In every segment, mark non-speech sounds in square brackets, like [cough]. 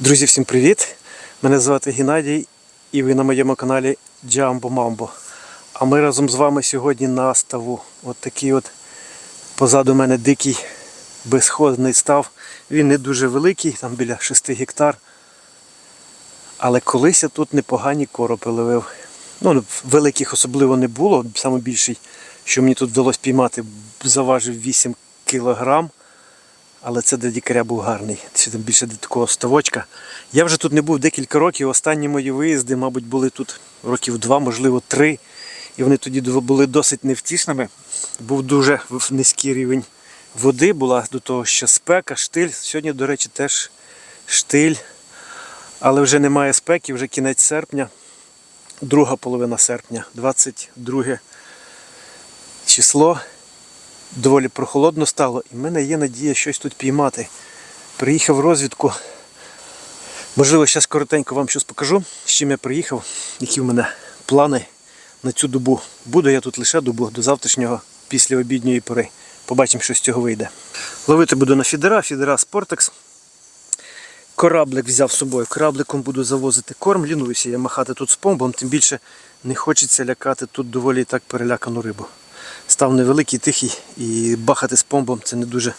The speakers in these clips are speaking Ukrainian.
Друзі, всім привіт! Мене звати Геннадій і ви на моєму каналі Джамбо Мамбо. А ми разом з вами сьогодні на ставу. От такий от позаду мене дикий безходний став. Він не дуже великий, там біля 6 гектар. Але колись я тут непогані коропи ловив. Ну, великих особливо не було. Саме більший, що мені тут вдалося піймати, заважив 8 кілограм. Але це для дікаря був гарний. Це там більше до такого ставочка. Я вже тут не був декілька років. Останні мої виїзди, мабуть, були тут років два, можливо, три. І вони тоді були досить невтішними. Був дуже низький рівень води, була до того ще спека, штиль. Сьогодні, до речі, теж штиль. Але вже немає спеки, вже кінець серпня, друга половина серпня, 22 число доволі прохолодно стало, і в мене є надія щось тут піймати. Приїхав розвідку. Можливо, зараз коротенько вам щось покажу, з чим я приїхав, які в мене плани на цю добу. Буду я тут лише добу до завтрашнього після обідньої пори. Побачимо, що з цього вийде. Ловити буду на фідера, фідера Спортекс. Кораблик взяв з собою. Корабликом буду завозити корм. Лінуюся я махати тут з помбом, тим більше не хочеться лякати тут доволі так перелякану рибу став невеликий, тихий і бахати з помбом це не дуже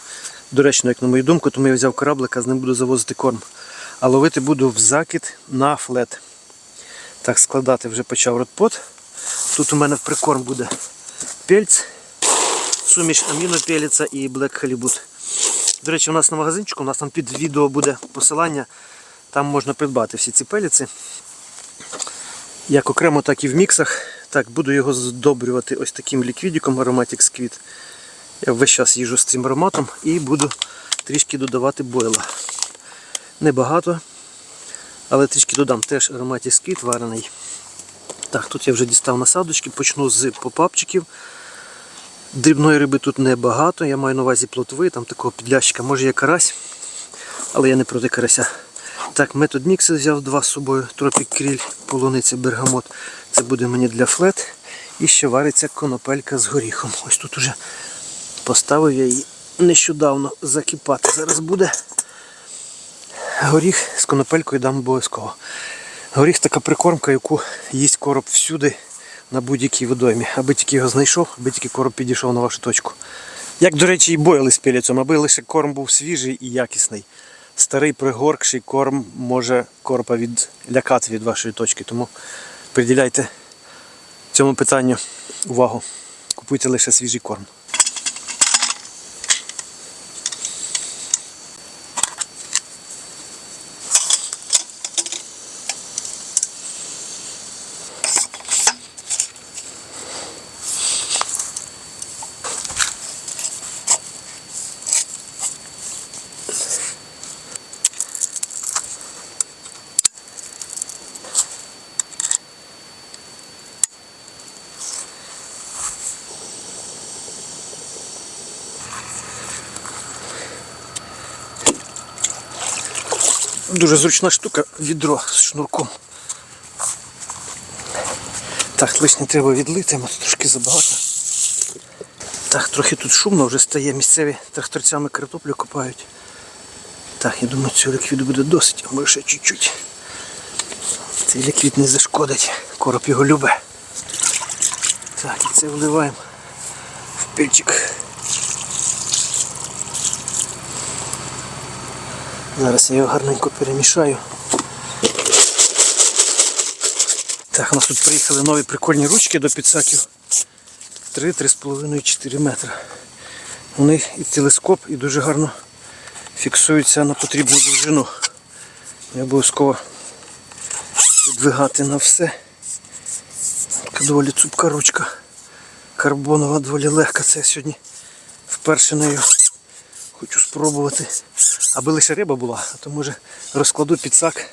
доречно, як на мою думку, тому я взяв кораблика, з ним буду завозити корм. А ловити буду в закид на флет. Так, складати вже почав ротпот. Тут у мене в прикорм буде пельц, суміш амінопеліця і блек халібут. До речі, у нас на магазинчику, у нас там під відео буде посилання, там можна придбати всі ці пеліці. Як окремо, так і в міксах. Так, буду його здобрювати ось таким ліквідіком Aromatix Squid. Я весь час їжу з цим ароматом і буду трішки додавати бойла. Небагато, але трішки додам теж Aromatix Squid варений. Так, тут я вже дістав насадочки, почну з попапчиків. Дрібної риби тут небагато, я маю на увазі плотви, там такого підлящика, може є карась, але я не проти карася. Так, метод мікси взяв два з собою, тропік кріль, полуниця, бергамот. Це буде мені для флет. І ще вариться конопелька з горіхом. Ось тут уже поставив я її нещодавно закипати. Зараз буде горіх з конопелькою дам обов'язково. Горіх така прикормка, яку їсть короб всюди на будь-якій водоймі. Аби тільки його знайшов, аби тільки короб підійшов на вашу точку. Як, до речі, і бойли з піліцем, аби лише корм був свіжий і якісний. Старий пригоркший корм може коропа відлякати від вашої точки. Тому приділяйте цьому питанню увагу. Купуйте лише свіжий корм. Дуже зручна штука, відро з шнурком. Так, лишнє треба відлити, трошки забагато. Так, трохи тут шумно вже стає, місцеві тракторцями картоплю копають. Так, я думаю, цього ліквіду буде досить, а може ще чуть-чуть. Цей ліквід не зашкодить, короб його любить. Так, і це вливаємо в пильчик. Зараз я його гарненько перемішаю. Так, у нас тут приїхали нові прикольні ручки до підсаків. 3, 3,5, 4 метри. Вони і телескоп, і дуже гарно фіксуються на потрібну довжину. Я обов'язково відвигати на все. Така доволі цупка ручка. Карбонова доволі легка. Це я сьогодні вперше нею хочу спробувати. Аби лише риба була, а то може розкладу підсак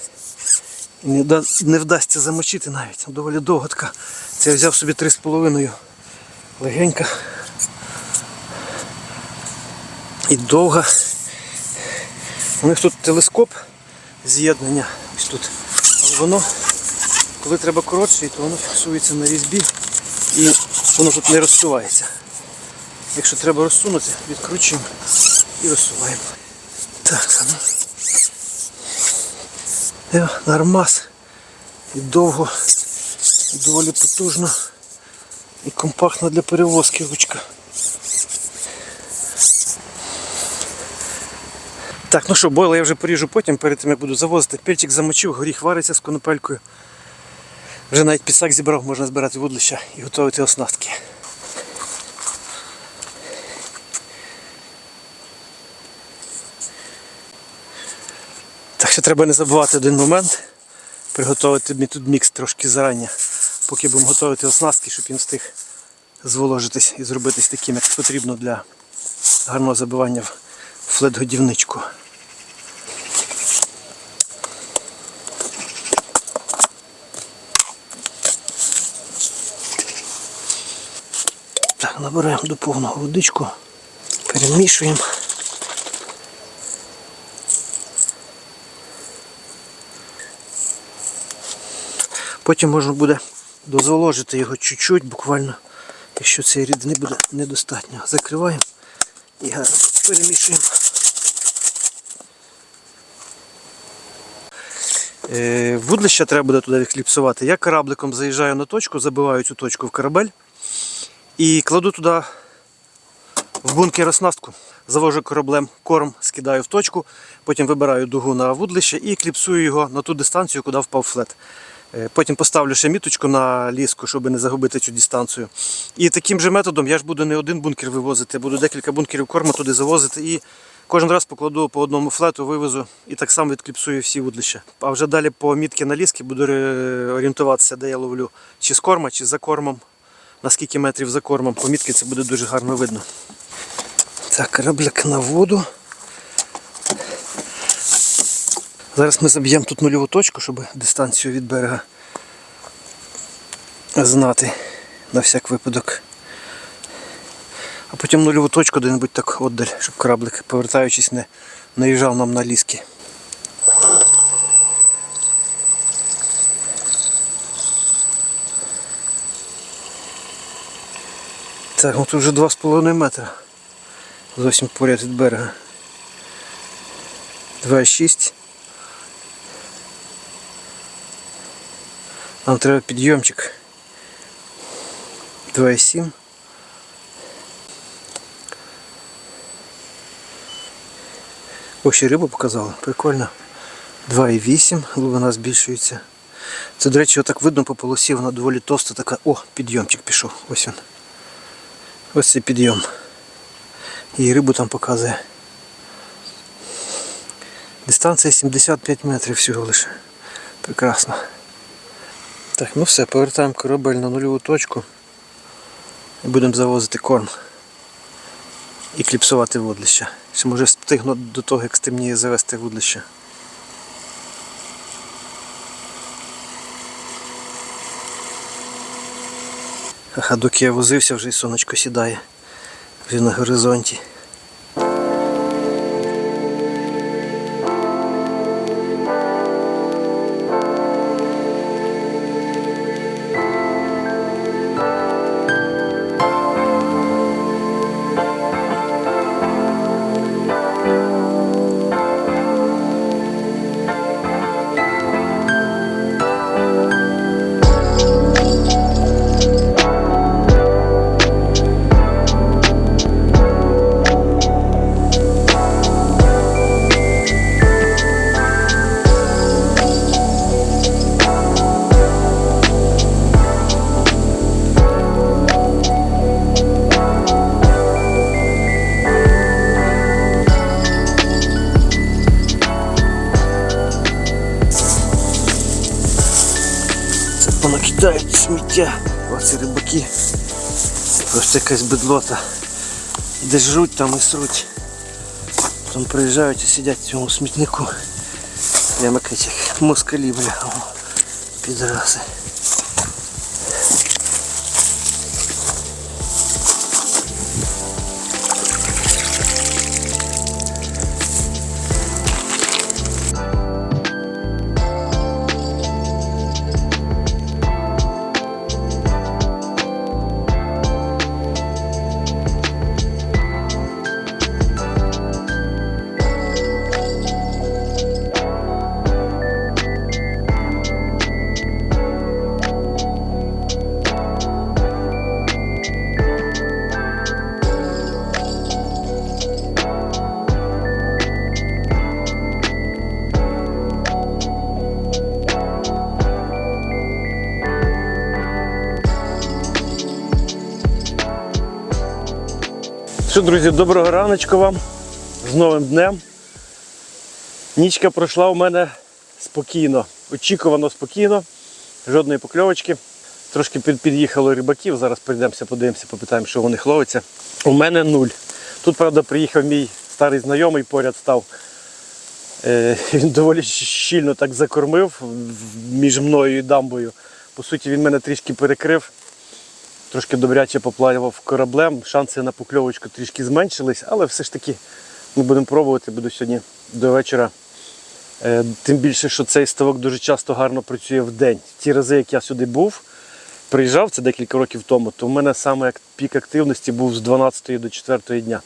і не, да, не вдасться замочити навіть. Доволі довго така. Це я взяв собі 3,5 легенька і довга. У них тут телескоп з'єднання ось тут. Але воно, коли треба коротше, то воно фіксується на різьбі і воно тут не розсувається. Якщо треба розсунути, відкручуємо і розсуваємо. Так, ну. Е, Нормас. І довго, і доволі потужно. І компактно для перевозки ручка. Так, ну що, бойла я вже поріжу потім, перед тим як буду завозити. Перчик замочив, горіх вариться з конопелькою. Вже навіть пісак зібрав, можна збирати вудлища і готувати оснастки. Що треба не забувати один момент. Приготувати тут мікс трошки зарані, поки будемо готувати оснастки, щоб він встиг зволожитись і зробитись таким, як потрібно для гарного забивання в флет-годівничку. Так, набираємо до повного водичку, перемішуємо. Потім можна буде дозволожити його чуть-чуть, буквально, якщо цієї рідини буде недостатньо. Закриваємо і гарно перемішуємо. Е, Вудлище треба буде туди відкліпсувати. Я корабликом заїжджаю на точку, забиваю цю точку в корабель і кладу туди в бункер оснастку. Завожу кораблем корм, скидаю в точку, потім вибираю дугу на вудлище і кліпсую його на ту дистанцію, куди впав флет. Е, Потім поставлю ще міточку на ліску, щоб не загубити цю дистанцію. І таким же методом я ж буду не один бункер вивозити, буду декілька бункерів корму туди завозити і кожен раз покладу по одному флету, вивезу і так само відкліпсую всі вудлища. А вже далі по мітки на ліски буду е, орієнтуватися, де я ловлю, чи з корма, чи за кормом, на скільки метрів за кормом. По мітки це буде дуже гарно видно. Так, кораблик на воду. Зараз ми заб'ємо тут нульову точку, щоб дистанцію від берега знати на всяк випадок. А потім нульову точку де-небудь так отдаль, щоб кораблик, повертаючись, не наїжджав нам на ліски. Так, ну тут вже 2,5 метра. Зовсім поряд від берега. 2,6. Нам треба підйомчик. 2,7. Ось рибу показали. Прикольно. 2,8, глибина збільшується. Це, до речі, отак видно по полосі, вона доволі товста така. О, підйомчик пішов. Ось він. Ось цей підйом. І рибу там показує. Дистанція 75 метрів всього лише. Прекрасно. Так, ну все, повертаємо корабель на нульову точку і будемо завозити корм і кліпсувати вудлище. Ще може встигну до того, як стемніє завести вудлище. Ага, доки я возився, вже і сонечко сідає вже на горизонті. Понакидають сміття. Оці рибаки. Просто якась бедлота. Де жруть, там і сруть. Там приїжджають і сидять в цьому смітнику. Прямо як москалі, бля. Підраси. Що, друзі, доброго раночку вам з новим днем. Нічка пройшла у мене спокійно, очікувано спокійно, жодної покльовочки. Трошки під- під'їхало рибаків, зараз прийдемося, подивимося, попитаємо, що вони ловиться. У мене нуль. Тут, правда, приїхав мій старий знайомий, поряд став. Е, [laughs] Він доволі щільно так закормив між мною і дамбою. По суті, він мене трішки перекрив. Трошки добряче поплавав кораблем, шанси на покльовочку трішки зменшились, але все ж таки ми будемо пробувати, буду сьогодні до вечора. Е, Тим більше, що цей ставок дуже часто гарно працює в день. Ті рази, як я сюди був, приїжджав це декілька років тому, то в мене саме пік активності був з 12 до 4 дня.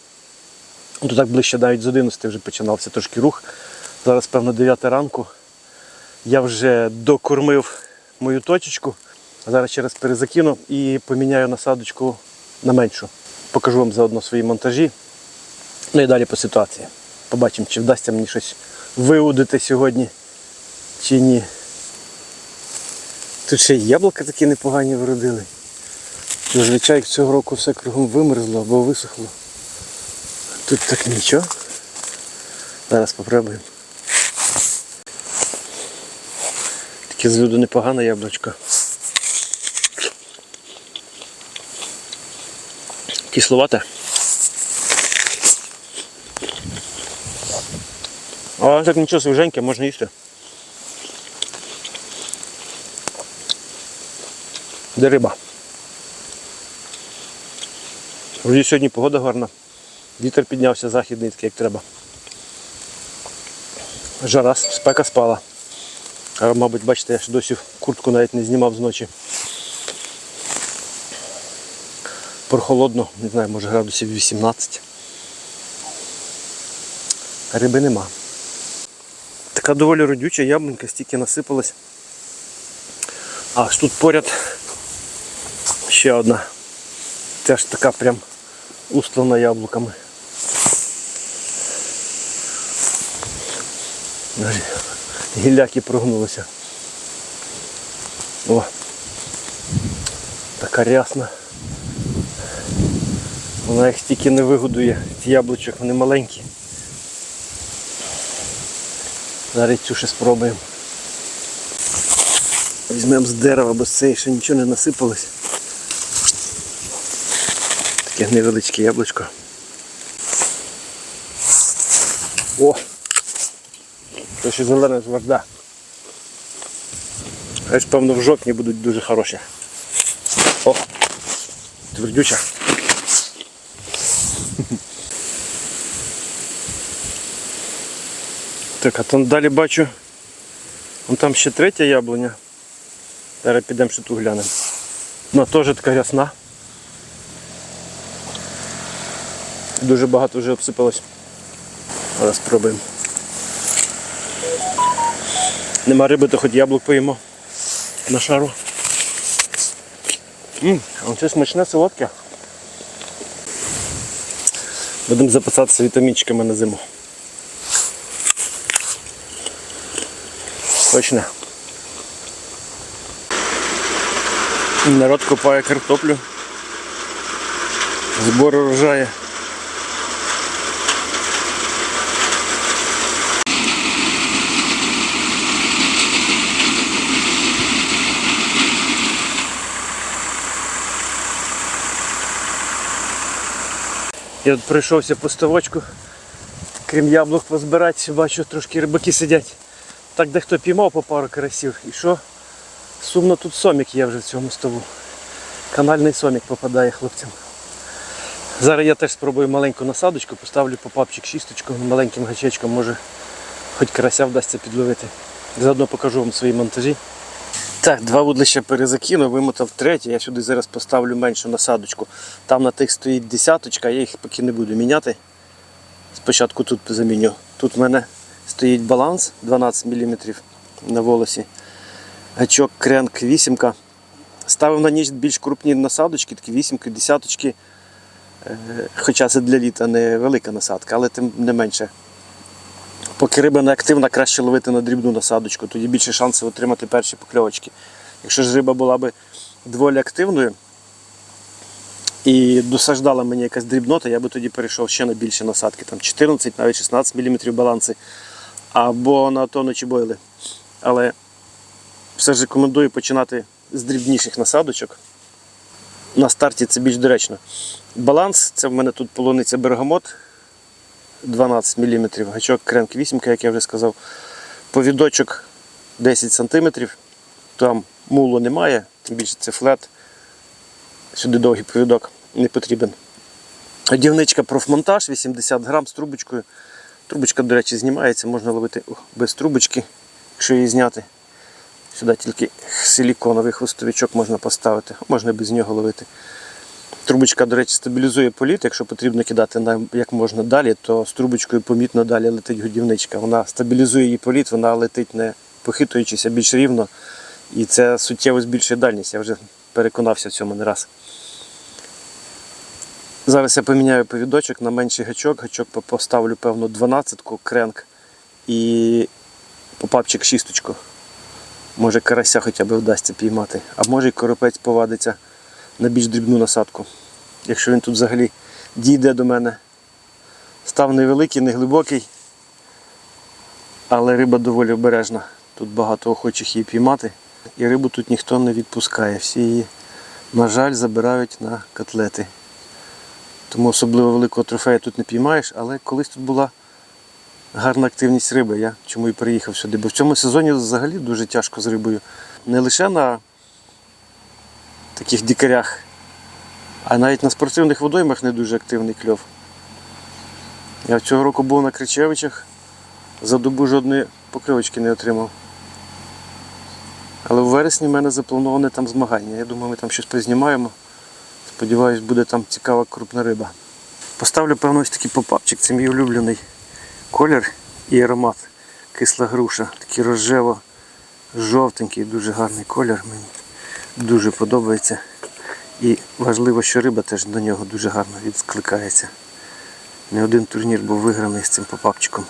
То так ближче навіть з 11 вже починався трошки рух. Зараз, певно, 9 ранку. Я вже докормив мою точечку. Зараз через перезакину і поміняю насадочку на меншу. Покажу вам заодно свої монтажі. Ну і далі по ситуації. Побачимо, чи вдасться мені щось виудити сьогодні, чи ні. Тут ще й яблука такі непогані вродили. Зазвичай цього року все кругом вимерзло або висохло. Тут так нічого. Зараз попробуємо. Таке з виду непогане яблучко. Кисловате. Але так нічого свіженьке, можна їсти. Де риба? Вроді сьогодні погода гарна. Вітер піднявся західний, такий, як треба. Жара, спека спала. А, мабуть, бачите, я ж досі куртку навіть не знімав зночі. Прохолодно, не знаю, може градусів 18. Риби нема. Така доволі родюча яблунька, стільки насипалась. Аж тут поряд ще одна. Теж така прям устлана яблуками. Гілляки прогнулися. О! Така рясна. Вона їх стільки не вигодує, ці яблучок, вони маленькі. Зараз цю ще спробуємо. Візьмемо з дерева, бо з цієї ще нічого не насипалось. Таке невеличке яблучко. О! Це ще зелене тверда. Аж певно в жовтні будуть дуже хороші. О! Твердюча. Так, а там далі бачу. Вон там ще третя яблуня. Зараз підемо ще ту глянемо. Вона теж така рясна. Дуже багато вже обсипалось. Зараз спробуємо. Нема риби, то хоч яблук поїмо на шару. Ммм, це смачне солодке. Будемо запасатися вітамінчиками на зиму. Точно. Народ копає картоплю. Збор урожаю. Я от прийшовся по ставочку, крім яблук позбирати, бачу, трошки рибаки сидять. Так дехто піймав по пару карасів. І що? Сумно тут сомік є вже в цьому ставу. Канальний сомік попадає хлопцям. Зараз я теж спробую маленьку насадочку, поставлю попапчик шісточку маленьким гачечком, може хоч карася вдасться підловити. Заодно покажу вам свої монтажі. Так, два вудлища перезакинув, вимотав третє. Я сюди зараз поставлю меншу насадочку. Там на тих стоїть десяточка, я їх поки не буду міняти. Спочатку тут заміню. Тут в мене стоїть баланс 12 мм на волосі. Гачок кренк 8. Ставив на ніч більш крупні насадочки, такі вісімки, десяточки. Е, Хоча це для літа не велика насадка, але тим не менше. Поки риба не активна, краще ловити на дрібну насадочку, тоді більше шансів отримати перші покльовочки. Якщо ж риба була б доволі активною, і досаждала мені якась дрібнота, я би тоді перейшов ще на більші насадки, там 14, навіть 16 мм баланси, або на тонну чи бойли. Але все ж рекомендую починати з дрібніших насадочок. На старті це більш доречно. Баланс це в мене тут полуниця бергамот 12 мм, гачок кренк 8, як я вже сказав. Повідочок 10 см. Там мулу немає, тим більше це флет. Сюди довгий повідок не потрібен. Дівничка профмонтаж 80 грам з трубочкою. Трубочка, до речі, знімається, можна ловити без трубочки, якщо її зняти. Сюди тільки силіконовий хвостовичок можна поставити, можна без нього ловити. Трубочка, до речі, стабілізує політ. Якщо потрібно кидати як можна далі, то з трубочкою помітно далі летить годівничка. Вона стабілізує її політ, вона летить не похитуючись, а більш рівно. І це суттєво збільшує дальність. Я вже переконався в цьому не раз. Зараз я поміняю повідочок на менший гачок. Гачок поставлю, певно, 12-ку кренк і попапчик шісточку. Може карася хоча б вдасться піймати, а може і коропець повадиться на більш дрібну насадку. Якщо він тут взагалі дійде до мене. Став невеликий, не глибокий, але риба доволі обережна. Тут багато охочих її піймати. І рибу тут ніхто не відпускає. Всі її, на жаль, забирають на котлети. Тому особливо великого трофея тут не піймаєш, але колись тут була гарна активність риби. Я чому і приїхав сюди. Бо в цьому сезоні взагалі дуже тяжко з рибою. Не лише на таких дикарях, а навіть на спортивних водоймах не дуже активний кльов. Я цього року був на Кричевичах, за добу жодної покривочки не отримав. Але в вересні в мене заплановане там змагання. Я думаю, ми там щось познімаємо. Сподіваюсь, буде там цікава крупна риба. Поставлю, певно, ось такий попапчик. Це мій улюблений колір і аромат. Кисла груша. Такий рожево жовтенький, дуже гарний колір. Мені дуже подобається. І важливо, що риба теж до нього дуже гарно відкликається. Не один турнір був виграний з цим попапчиком.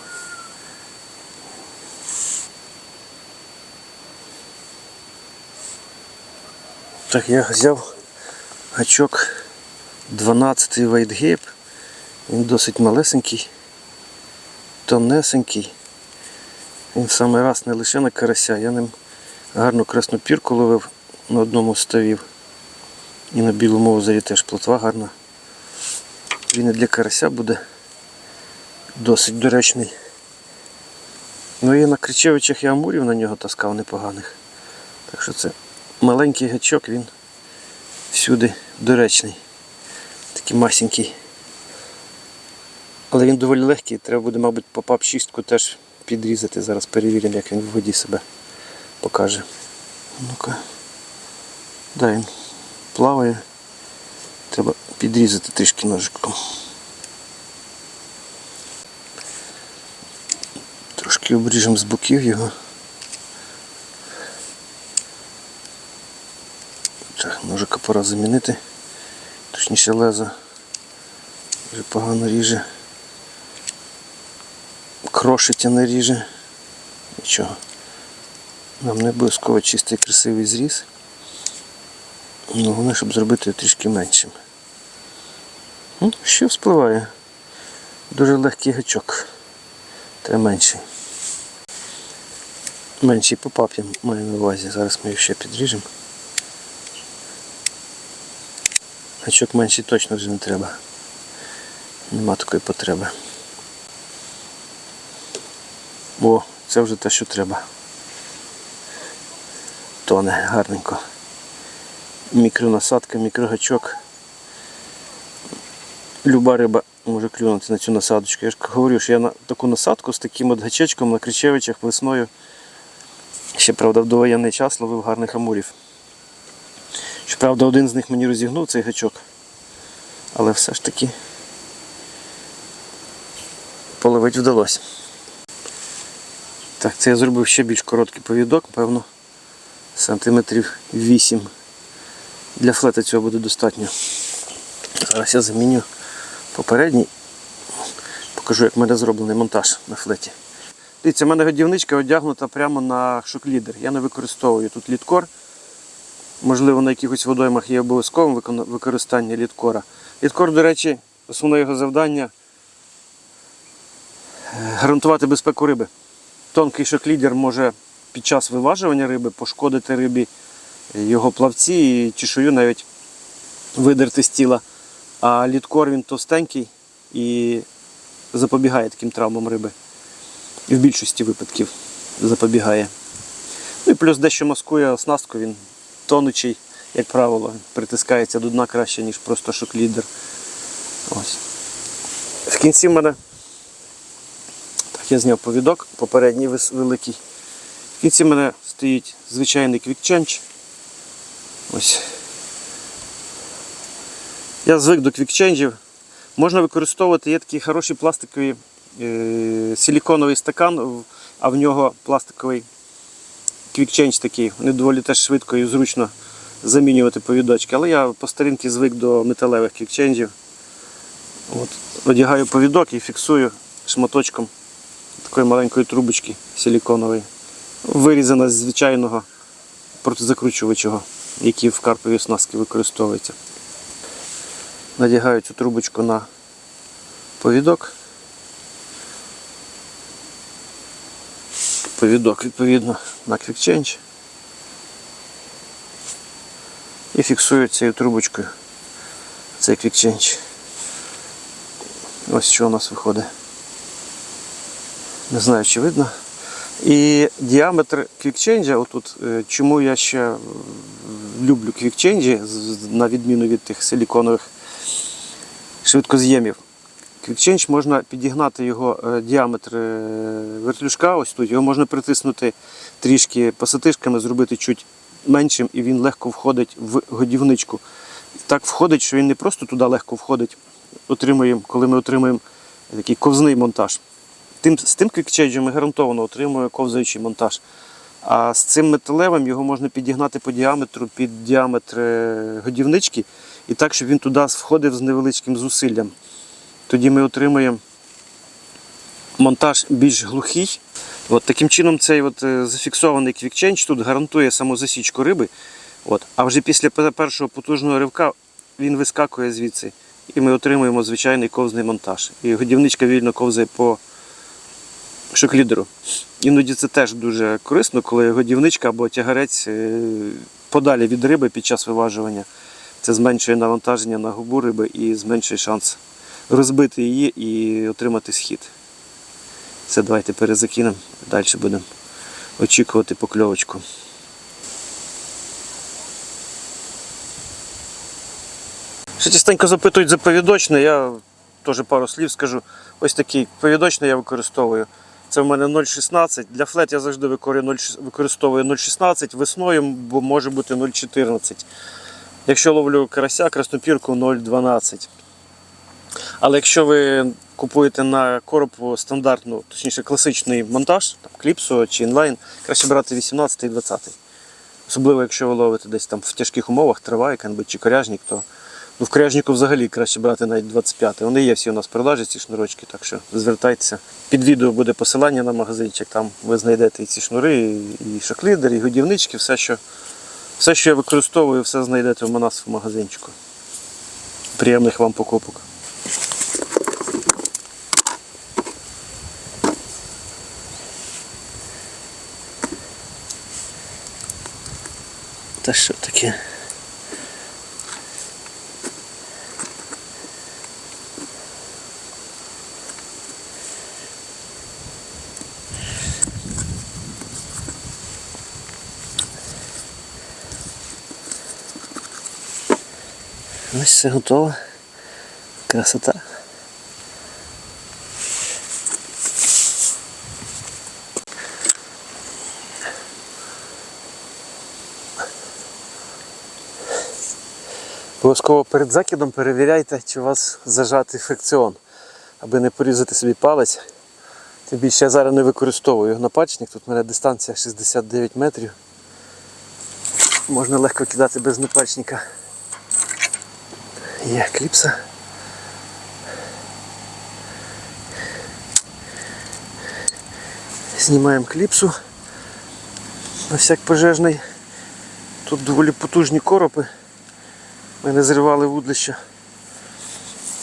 Так, я взяв гачок 12-й White Він досить малесенький, тонесенький. Він в самий раз не лише на карася, я ним гарну красну пірку ловив на одному з ставів. І на білому озері теж плотва гарна. Він і для карася буде досить доречний. Ну і на Кричевичах я амурів на нього таскав непоганих. Так що це маленький гачок, він всюди доречний. Такий масенький. Але він доволі легкий, треба буде, мабуть, попап шістку теж підрізати. Зараз перевіримо, як він в воді себе покаже. Ну-ка. Да, він плаває. Треба підрізати трішки ножиком. Трошки обріжемо з боків його. Так, ножика пора замінити. Точніше лезо вже погано ріже. Крошить, а не ріже. Нічого. Нам не обов'язково чистий красивий зріз. Ну, головне, щоб зробити його трішки меншим. Ну, Що вспливає? Дуже легкий гачок. Треба менший. Менший попап я маю на увазі. Зараз ми його ще підріжемо. Гачок менший точно вже не треба. Нема такої потреби. О, це вже те, що треба. Тоне гарненько. Мікронасадка, мікрогачок. Люба риба може клюнути на цю насадочку. Я ж говорю, що я на таку насадку з таким от гачечком на Кричевичах весною. Ще, правда, в довоєнний час ловив гарних амурів. Щоправда, один з них мені розігнув цей гачок. Але все ж таки половить вдалося. Так, це я зробив ще більш короткий повідок, певно, сантиметрів 8. Для флета цього буде достатньо. Зараз я заміню попередній. Покажу, як в мене зроблений монтаж на флеті. Дивіться, в мене годівничка одягнута прямо на шоклідер. Я не використовую тут літкор. Можливо, на якихось водоймах є обов'язковим використання літкора. Літкор, до речі, основне його завдання е, гарантувати безпеку риби. Тонкий шоклідер може під час виважування риби пошкодити рибі його плавці і чешую навіть видерти з тіла. А літкор він товстенький і запобігає таким травмам риби. І в більшості випадків запобігає. Ну і плюс дещо маскує оснастку, він тонучий, як правило, притискається до дна краще, ніж просто шоклідер. Ось. В кінці в мене так, я зняв повідок, попередній великий. В кінці в мене стоїть звичайний квікченч. Ось. Я звик до квікченджів. Можна використовувати, є такий хороший пластиковий е, силіконовий стакан, а в нього пластиковий квікченж такий. Вони доволі теж швидко і зручно замінювати повідочки. Але я по старинці звик до металевих квікченджів. От. Одягаю повідок і фіксую шматочком такої маленької трубочки силіконової. Вирізана з звичайного протизакручувачого, який в карповій оснастці використовується. Надягаю цю трубочку на повідок. Повідок, відповідно, на квікченч. І фіксую цією трубочкою цей квікченч. Ось що у нас виходить. Не знаю, чи видно. І діаметр квікченджа, отут, е, чому я ще е, люблю квікченджі, на відміну від тих силіконових швидкоз'ємів. Квікченж можна підігнати його е, діаметр е, вертлюжка, ось тут, його можна притиснути трішки пасатишками, зробити чуть меншим, і він легко входить в годівничку. Так входить, що він не просто туди легко входить, отримуємо, коли ми отримуємо такий ковзний монтаж. Тим, з тим квікченджем ми гарантовано отримуємо ковзаючий монтаж. А з цим металевим його можна підігнати по діаметру під діаметр е, годівнички і так, щоб він туди входив з невеличким зусиллям. Тоді ми отримуємо монтаж більш глухий. От, таким чином цей от, е, зафіксований квікченч тут гарантує самозасічку риби. От, а вже після першого потужного ривка він вискакує звідси. І ми отримуємо звичайний ковзний монтаж. І годівничка вільно ковзає по шоклідеру. Іноді це теж дуже корисно, коли годівничка або тягарець е, подалі від риби під час виважування. Це зменшує навантаження на губу риби і зменшує шанс розбити її і отримати схід. Це давайте перезакинемо, далі будемо очікувати покльовочку. Ще частенько запитують за повідочне, я теж пару слів скажу. Ось такий повідочний я використовую. Це в мене 0,16. Для флет я завжди викорю- 0,6 використовую 0,16, весною бо може бути 0,14. Якщо ловлю карася, краснопірку 0,12. Але якщо ви купуєте на короб стандартну, точніше класичний монтаж, там, кліпсо чи інлайн, краще брати 18 і 20. Особливо, якщо ви ловите десь там в тяжких умовах, трава чи коряжник, то ну, в коряжнику взагалі краще брати навіть 25. Вони є всі у нас в продажі, ці шнурочки, так що звертайтеся. Під відео буде посилання на магазинчик, там ви знайдете і ці шнури, і- шоклідер, і годівнички, все, що, все, що я використовую, все знайдете в нас в магазинчику. Приємних вам покупок. Та що таке? Ось все готово. Красота. Обов'язково перед закидом перевіряйте, чи у вас зажатий фрикціон, аби не порізати собі палець. Тим більше я зараз не використовую напачник, тут у мене дистанція 69 метрів. Можна легко кидати без напачника. Є кліпса. Знімаємо кліпсу на всяк пожежний. Тут доволі потужні коропи. Ми не зривали вудлища.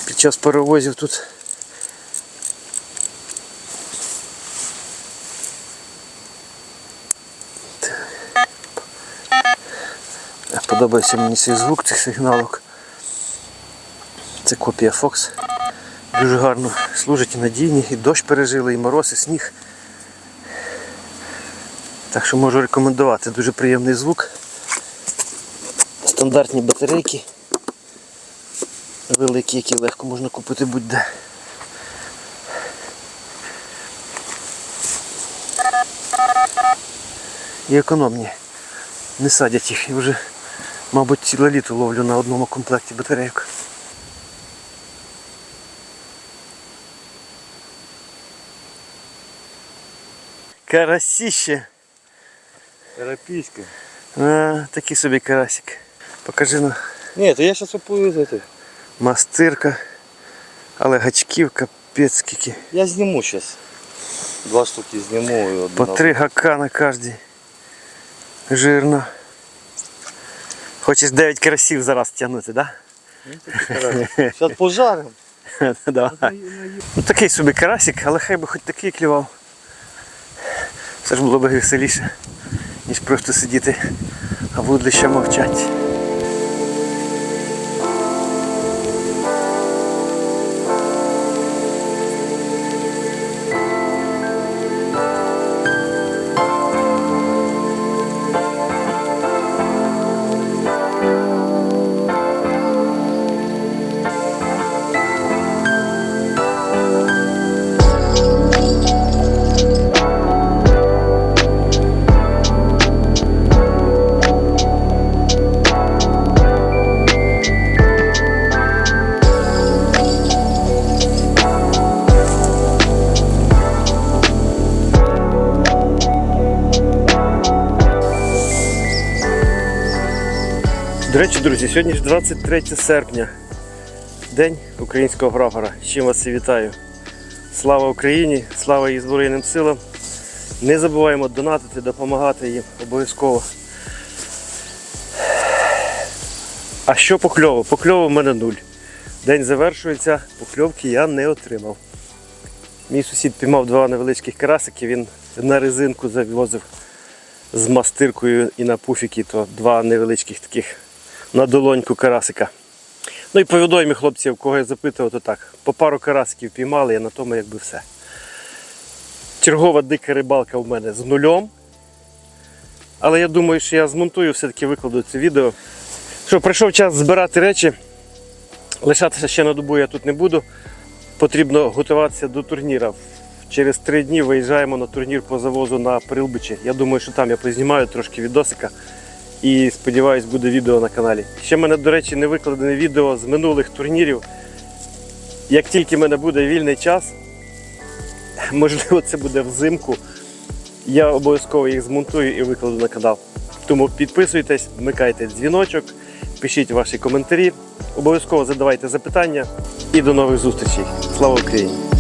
Під час перевозів тут. Подобається мені цей звук цих сигналок. Це копія Fox. Дуже гарно служить і надійні, і дощ пережили, і мороз, і сніг. Так що можу рекомендувати. Дуже приємний звук. Стандартні батарейки. Великі, які легко можна купити будь-де. І економні. Не садять їх. Я вже, мабуть, ціле літо ловлю на одному комплекті батарейок. Карасіще. Терапійська. А, такий собі карасик. Покажи на Ні, то я зараз попую це. мастирка. Але гачків капець скільки. Я зніму зараз. Два штуки зніму і одну. По три гака на кожній. Жирно. Хочеш 9 карасів зараз тягнути, так? Зараз пожаримо. Да? [laughs] Давай. Ну такий собі карасик, але хай би хоч такий клював. Все ж було б веселіше, ніж просто сидіти, а вудлища мовчать. До речі, друзі, сьогодні ж 23 серпня, День українського прапора. З чим вас і вітаю. Слава Україні, слава її Збройним силам. Не забуваємо донатити, допомагати їм обов'язково. А що по кльову? По кльову в мене нуль. День завершується, покльовки я не отримав. Мій сусід піймав два невеличких карасики, він на резинку завозив з мастиркою і на пуфіки, то два невеличких таких на долоньку карасика. Ну і по відомі хлопців, кого я запитував, то так. По пару карасиків піймали, і на тому якби все. Чергова дика рибалка в мене з нульом. Але я думаю, що я змонтую, все-таки викладу це відео. Що, прийшов час збирати речі. Лишатися ще на добу я тут не буду. Потрібно готуватися до турніра. Через три дні виїжджаємо на турнір по завозу на Прилбичі. Я думаю, що там я познімаю трошки відосика. І сподіваюсь, буде відео на каналі. Ще в мене, до речі, не викладене відео з минулих турнірів. Як тільки в мене буде вільний час, [laughs] можливо, це буде взимку, я обов'язково їх змонтую і викладу на канал. Тому підписуйтесь, вмикайте дзвіночок, пишіть ваші коментарі, обов'язково задавайте запитання і до нових зустрічей. Слава Україні!